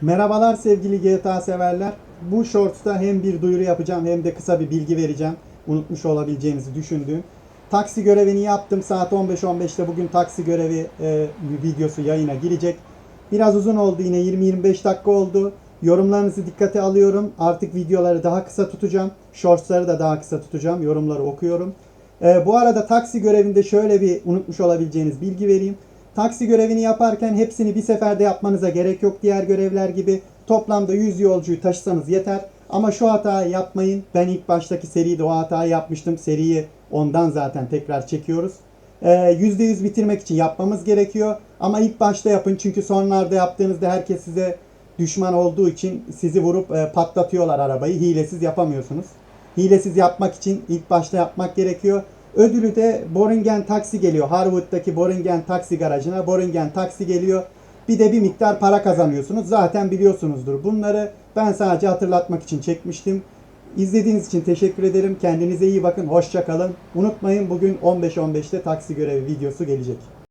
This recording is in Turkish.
Merhabalar sevgili GTA severler. Bu shorts'ta hem bir duyuru yapacağım hem de kısa bir bilgi vereceğim. Unutmuş olabileceğinizi düşündüğüm. Taksi görevini yaptım. Saat 15.15'te bugün taksi görevi e, videosu yayına girecek. Biraz uzun oldu yine 20-25 dakika oldu. Yorumlarınızı dikkate alıyorum. Artık videoları daha kısa tutacağım. Shorts'ları da daha kısa tutacağım. Yorumları okuyorum. E, bu arada taksi görevinde şöyle bir unutmuş olabileceğiniz bilgi vereyim. Taksi görevini yaparken hepsini bir seferde yapmanıza gerek yok diğer görevler gibi. Toplamda 100 yolcuyu taşısanız yeter. Ama şu hatayı yapmayın. Ben ilk baştaki seride o hatayı yapmıştım. Seriyi ondan zaten tekrar çekiyoruz. Ee, %100 bitirmek için yapmamız gerekiyor. Ama ilk başta yapın çünkü sonlarda yaptığınızda herkes size düşman olduğu için sizi vurup e, patlatıyorlar arabayı. Hilesiz yapamıyorsunuz. Hilesiz yapmak için ilk başta yapmak gerekiyor. Ödülü de Boringen taksi geliyor. Harwood'daki Boringen taksi garajına Boringen taksi geliyor. Bir de bir miktar para kazanıyorsunuz. Zaten biliyorsunuzdur. Bunları ben sadece hatırlatmak için çekmiştim. İzlediğiniz için teşekkür ederim. Kendinize iyi bakın. Hoşça kalın. Unutmayın bugün 15.15'te taksi görevi videosu gelecek.